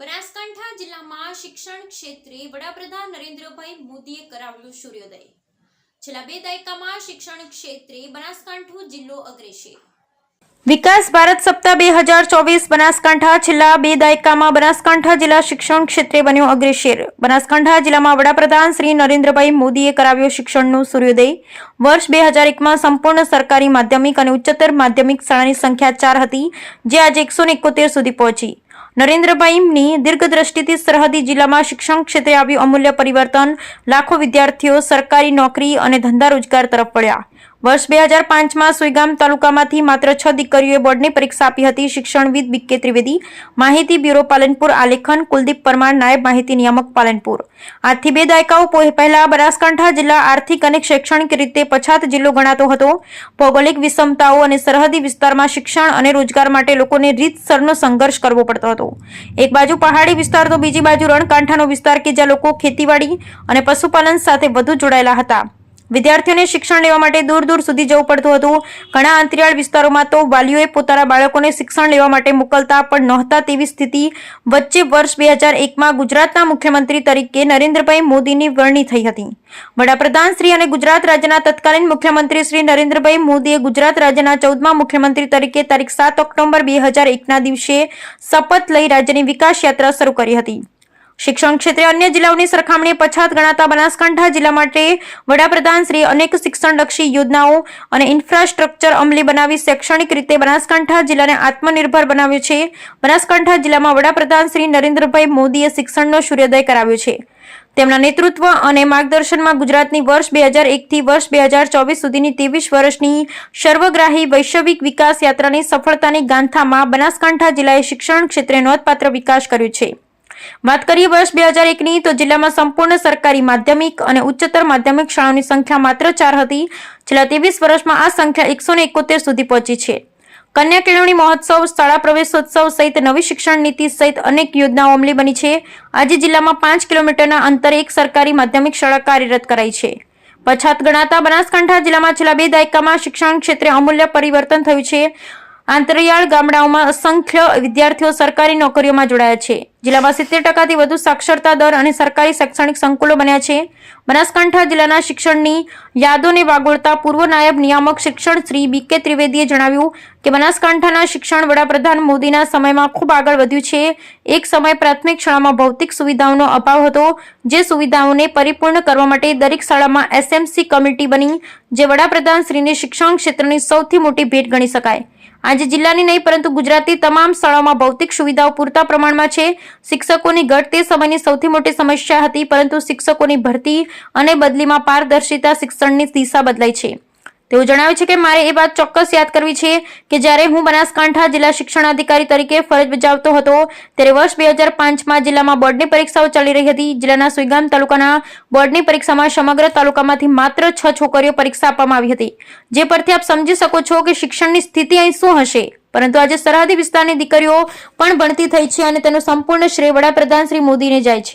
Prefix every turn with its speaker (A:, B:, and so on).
A: બનાસકાંઠા જિલ્લામાં શિક્ષણ ક્ષેત્રે વડાપ્રધાન નરેન્દ્રભાઈ મોદીએ કરાવ્યું સૂર્યોદય. છેલ્લા બે દાયકામાં શિક્ષણ ક્ષેત્રે બનાસકાંઠો જિલ્લો અગ્રેસર વિકાસ ભારત સપ્તાહ બે હજાર ચોવીસ બનાસકાંઠા છેલ્લા બે દાયકામાં બનાસકાંઠા જિલ્લા શિક્ષણ ક્ષેત્રે બન્યો અગ્રેસર. બનાસકાંઠા જિલ્લામાં વડાપ્રધાન શ્રી નરેન્દ્રભાઈ મોદીએ કરાવ્યો શિક્ષણનું સૂર્યોદય. વર્ષ બે હજાર એકમાં સંપૂર્ણ સરકારી માધ્યમિક અને ઉચ્ચતર માધ્યમિક શાળાની સંખ્યા ચાર હતી, જે આજે એકસો સુધી પહોંચી. નરેન્દ્રભાઈની દીર્ઘદ્રષ્ટિથી સરહદી જિલ્લામાં શિક્ષણ ક્ષેત્રે આવ્યું અમૂલ્ય પરિવર્તન. લાખો વિદ્યાર્થીઓ સરકારી નોકરી અને ધંધા રોજગાર તરફ વળ્યા. વર્ષ બે હજાર પાંચમાં સુઈગામ તાલુકામાંથી માત્ર છ દીકરીઓએ બોર્ડની પરીક્ષા આપી હતી. શિક્ષણવિદ બીકે ત્રિવેદી, માહિતી બ્યુરો પાલનપુર, આલેખન કુલદીપ પરમાર નાયબ માહિતી નિયામક પાલનપુર. આજથી બે દાયકાઓ પહેલા બનાસકાંઠા જિલ્લા આર્થિક અને શૈક્ષણિક રીતે પછાત જિલ્લો ગણાતો હતો. ભૌગોલિક વિષમતાઓ અને સરહદી વિસ્તારમાં શિક્ષણ અને રોજગાર માટે લોકોને રીતસરનો સંઘર્ષ કરવો પડતો હતો. એક બાજુ પહાડી વિસ્તાર તો બીજી બાજુ રણકાંઠાનો વિસ્તાર કે જ્યાં લોકો ખેતીવાડી અને પશુપાલન સાથે વધુ જોડાયેલા હતા. વિદ્યાર્થીઓને શિક્ષણ લેવા માટે દૂર દૂર સુધી જવું પડતું હતું. ઘણા અંતરિયાળ વિસ્તારોમાં તો વાલીઓએ પોતાના બાળકોને શિક્ષણ લેવા માટે મોકલતા પણ નહોતા તેવી સ્થિતિ. વચ્ચે વર્ષ બે હજાર એકમાં ગુજરાતના મુખ્યમંત્રી તરીકે નરેન્દ્રભાઈ મોદીની વરણી થઈ હતી. વડાપ્રધાન શ્રી અને ગુજરાત રાજ્યના તત્કાલીન મુખ્યમંત્રી શ્રી નરેન્દ્રભાઈ મોદીએ ગુજરાત રાજ્યના ચૌદમા મુખ્યમંત્રી તરીકે તારીખ સાત ઓક્ટોબર બે હજાર એકના દિવસે શપથ લઈ રાજ્યની વિકાસ યાત્રા શરૂ કરી હતી. શિક્ષણ ક્ષેત્રે અન્ય જિલ્લાઓની સરખામણીએ પછાત ગણાતા બનાસકાંઠા જિલ્લા માટે વડાપ્રધાન શ્રી અનેક શિક્ષણલક્ષી યોજનાઓ અને ઇન્ફ્રાસ્ટ્રક્ચર અમલી બનાવી શૈક્ષણિક રીતે બનાસકાંઠા જિલ્લાને આત્મનિર્ભર બનાવ્યું છે. બનાસકાંઠા જિલ્લામાં વડાપ્રધાન શ્રી નરેન્દ્રભાઈ મોદીએ શિક્ષણનો સૂર્યોદય કરાવ્યો છે. તેમના નેતૃત્વ અને માર્ગદર્શનમાં ગુજરાતની વર્ષ બે હજાર એકથી વર્ષ બે હજાર ચોવીસ સુધીની ત્રેવીસ વર્ષની સર્વગ્રાહી વૈશ્વિક વિકાસ યાત્રાની સફળતાની ગાંથામાં બનાસકાંઠા જિલ્લાએ શિક્ષણ ક્ષેત્રે નોંધપાત્ર વિકાસ કર્યો છે. વાત કરીએ વર્ષ બે હજાર એકની, તો જિલ્લામાં સંપૂર્ણ સરકારી માધ્યમિક અને ઉચ્ચતર માધ્યમિક શાળાઓની સંખ્યા માત્ર ચાર હતી. છેલ્લા ત્રેવીસ વર્ષમાં આ સંખ્યા એકસો એકોતેર સુધી પહોંચી છે. કન્યા કેળવણી મહોત્સવ, શાળા પ્રવેશોત્સવ સહિત નવી શિક્ષણ નીતિ સહિત અનેક યોજનાઓ અમલી બની છે. આજે જિલ્લામાં પાંચ કિલોમીટરના અંતરે એક સરકારી માધ્યમિક શાળા કાર્યરત કરાઈ છે. પછાત ગણાતા બનાસકાંઠા જિલ્લામાં છેલ્લા બે દાયકામાં શિક્ષણ ક્ષેત્રે અમૂલ્ય પરિવર્તન થયું છે. આંતરિયાળ ગામડાઓમાં અસંખ્ય વિદ્યાર્થીઓ સરકારી નોકરીઓમાં જોડાયા છે. જિલ્લામાં સિત્તેર ટકાથી વધુ સાક્ષરતા દર અને સરકારી શૈક્ષણિક સંકુલો બન્યા છે. બનાસકાંઠા જિલ્લાના શિક્ષણની યાદોને વાગોળતા પૂર્વ નાયબ નિયામક શિક્ષણ શ્રી બી કે ત્રિવેદીએ જણાવ્યું કે બનાસકાંઠાના શિક્ષણ વડાપ્રધાન મોદીના સમયમાં ખૂબ આગળ વધ્યું છે. એક સમય પ્રાથમિક શાળામાં ભૌતિક સુવિધાઓનો અભાવ હતો, જે સુવિધાઓને પરિપૂર્ણ કરવા માટે દરેક શાળામાં એસએમસી કમિટી બની, જે વડાપ્રધાન શ્રીને શિક્ષણ ક્ષેત્રની સૌથી મોટી ભેટ ગણી શકાય. આજે જિલ્લાની નહીં, પરંતુ ગુજરાતની તમામ શાળાઓમાં ભૌતિક સુવિધાઓ પૂરતા પ્રમાણમાં છે. શિક્ષકોની ઘટ તે સમયની સૌથી મોટી સમસ્યા હતી, પરંતુ શિક્ષકોની ભરતી અને બદલીમાં પારદર્શિતા શિક્ષણની દિશા બદલાઈ છે. તેઓ જણાવે છે કે મારે એ વાત ચોક્કસ યાદ કરવી છે કે જ્યારે હું બનાસકાંઠા જિલ્લા શિક્ષણ અધિકારી તરીકે ફરજ બજાવતો હતો, ત્યારે વર્ષ બે હજાર પાંચમાં જિલ્લામાં બોર્ડની પરીક્ષાઓ ચાલી રહી હતી. જિલ્લાના સુઈગામ તાલુકાના બોર્ડની પરીક્ષામાં સમગ્ર તાલુકામાંથી માત્ર છ છોકરીઓ પરીક્ષા આપવામાં આવી હતી. જે પરથી આપ સમજી શકો છો કે શિક્ષણની સ્થિતિ અહીં શું હશે. પરંતુ આજે સરહદી વિસ્તારની દીકરીઓ પણ ભણતી થઈ છે અને તેનો સંપૂર્ણ શ્રેય વડાપ્રધાન શ્રી મોદીને જાય છે.